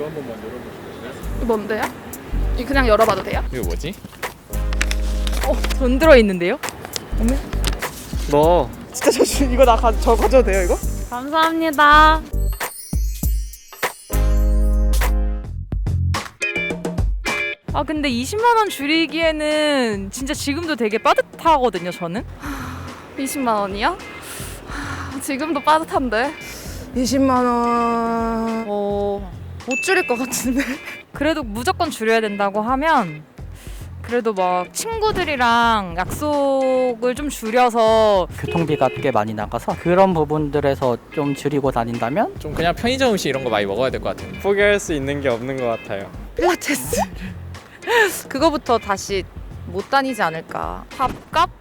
이거 한 번만 열어보시겠어요? 뭔데요? 이거 그냥 열어봐도 돼요? 이거 뭐지? 어, 돈 들어 있는데요? 너 진짜 저 주- 이거 나 가, 저 가져도 돼요 이거? 감사합니다. 아 근데 20만 원 줄이기에는 진짜 지금도 되게 빠듯하거든요 저는 20만 원이요? 지금도 빠듯한데 20만 원... 어 못 줄일 것 같은데. 그래도 무조건 줄여야 된다고 하면 그래도 막 친구들이랑 약속을 좀 줄여서 교통비가 꽤 많이 나가서 그런 부분들에서 좀 줄이고 다닌다면? 좀 그냥 편의점 음식 이런 거 많이 먹어야 될 것 같아요. 포기할 수 있는 게 없는 것 같아요. 필라테스. 그거부터 다시 못 다니지 않을까. 밥값을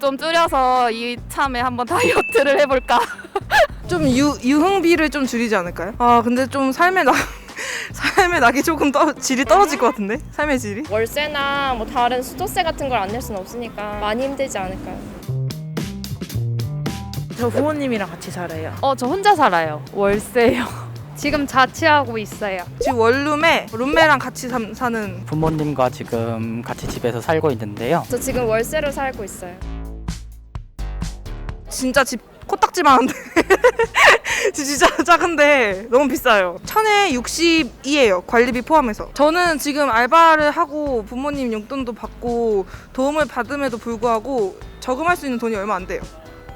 좀 줄여서 이 참에 한번 다이어트를 해볼까 좀 유, 유흥비를 좀 줄이지 않을까요? 아 근데 좀 삶의 나 삶의 낙이 조금 떠, 질이 떨어질 것 같은데? 삶의 질이? 월세나 뭐 다른 수도세 같은 걸 안 낼 수는 없으니까 많이 힘들지 않을까요? 저 부모님이랑 같이 살아요 어 저 혼자 살아요 월세요 지금 자취하고 있어요. 지금 원룸에 룸메랑 같이 삼- 사는 부모님과 지금 같이 집에서 살고 있는데요. 저 지금 월세로 살고 있어요. 진짜 집 코딱지만한데 진짜 작은데 너무 비싸요 천에 62예요 관리비 포함해서 저는 지금 알바를 하고 부모님 용돈도 받고 도움을 받음에도 불구하고 저금할 수 있는 돈이 얼마 안 돼요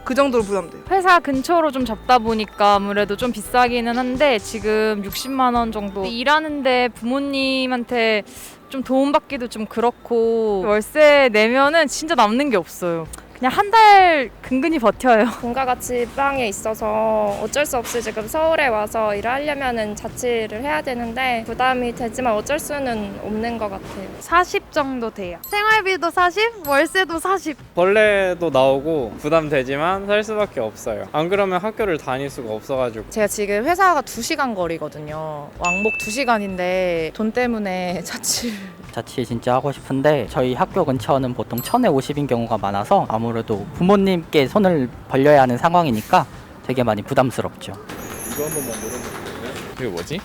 그 정도로 부담돼요. 회사 근처로 좀 잡다 보니까 아무래도 좀 비싸기는 한데 지금 60만 원 정도 일하는데 부모님한테 좀 도움받기도 좀 그렇고 월세 내면은 진짜 남는 게 없어요. 그냥 한 달 근근히 버텨요. 본가 같이 빵에 있어서 어쩔 수 없이 지금 서울에 와서 일을 하려면은 자취를 해야 되는데 부담이 되지만 어쩔 수는 없는 것 같아요. 40 정도 돼요. 생활비도 40, 월세도 40. 벌레도 나오고 부담되지만 살 수밖에 없어요. 안 그러면 학교를 다닐 수가 없어가지고 제가 지금 회사가 2시간 거리거든요. 왕복 2시간인데 돈 때문에 자취를 자취 진짜 하고 싶은데 저희 학교 근처는 보통 1050인 경우가 많아서 아무래도 부모님께 손을 벌려야 하는 상황이니까 되게 많이 부담스럽죠. 이거 한 번만 열어보시겠어요? 이거 뭐지?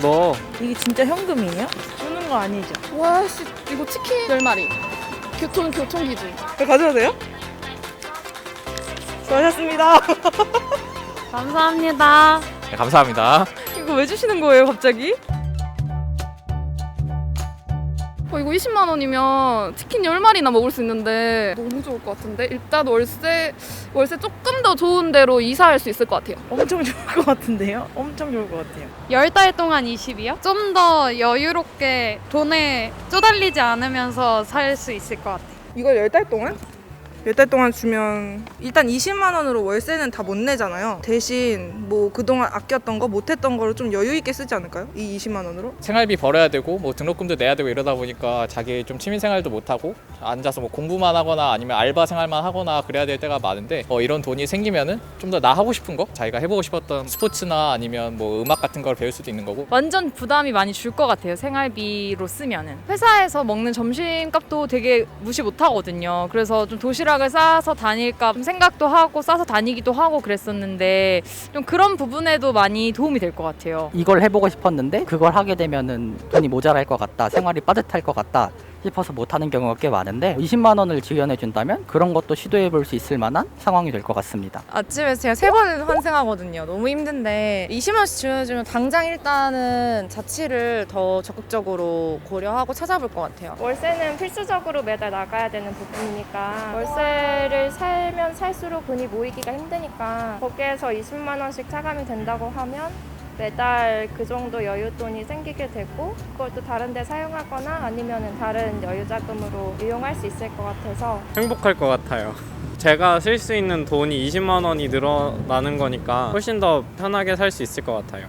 너 이게 진짜 현금이에요? 주는 거 아니죠? 와 씨 이거 치킨 10마리 교통 교통 기준 이거 가져도 돼요? 수고하셨습니다 감사합니다. 네, 감사합니다. 이거 왜 주시는 거예요, 갑자기? 어, 이거 20만 원이면 치킨 10마리나 먹을 수 있는데 너무 좋을 것 같은데 일단 월세 월세 조금 더 좋은 데로 이사할 수 있을 것 같아요 엄청 좋을 것 같은데요? 엄청 좋을 것 같아요 10달 동안 20이요? 좀 더 여유롭게 돈에 쪼달리지 않으면서 살 수 있을 것 같아요. 이걸 열달 동안? 열달 동안 주면 일단 20만 원으로 월세는 다 못 내잖아요. 대신 뭐 그동안 아꼈던 거 못했던 거를 좀 여유 있게 쓰지 않을까요? 이 20만 원으로? 생활비 벌어야 되고 뭐 등록금도 내야 되고 이러다 보니까 자기 좀 취미 생활도 못 하고 앉아서 뭐 공부만 하거나 아니면 알바 생활만 하거나 그래야 될 때가 많은데 어, 이런 돈이 생기면은 좀 더 나 하고 싶은 거 자기가 해보고 싶었던 스포츠나 아니면 뭐 음악 같은 걸 배울 수도 있는 거고 완전 부담이 많이 줄 것 같아요. 생활비로 쓰면은 회사에서 먹는 점심값도 되게 무시 못 하거든요. 그래서 좀 도시락을 싸서 다닐까 좀 생각도 하고 싸서 다니기도 하고 그랬었는데 좀 그런 부분에도 많이 도움이 될 것 같아요. 이걸 해보고 싶었는데 그걸 하게 되면은 돈이 모자랄 것 같다, 생활이 빠듯할 것 같다 싶어서 못하는 경우가 꽤 많은데 20만 원을 지원해 준다면 그런 것도 시도해 볼 수 있을 만한 상황이 될 것 같습니다. 아침에 제가 세 번 환승하거든요. 너무 힘든데 20만 원씩 지원해주면 당장 일단은 자취를 더 적극적으로 고려하고 찾아볼 것 같아요. 월세는 필수적으로 매달 나가야 되는 부분이니까 월세를 살면 살수록 돈이 모이기가 힘드니까 거기에서 20만 원씩 차감이 된다고 하면 매달 그 정도 여윳돈이 생기게 되고 그걸 또 다른 데 사용하거나 아니면 다른 여유자금으로 이용할 수 있을 것 같아서 행복할 것 같아요. 제가 쓸 수 있는 돈이 20만 원이 늘어나는 거니까 훨씬 더 편하게 살 수 있을 것 같아요.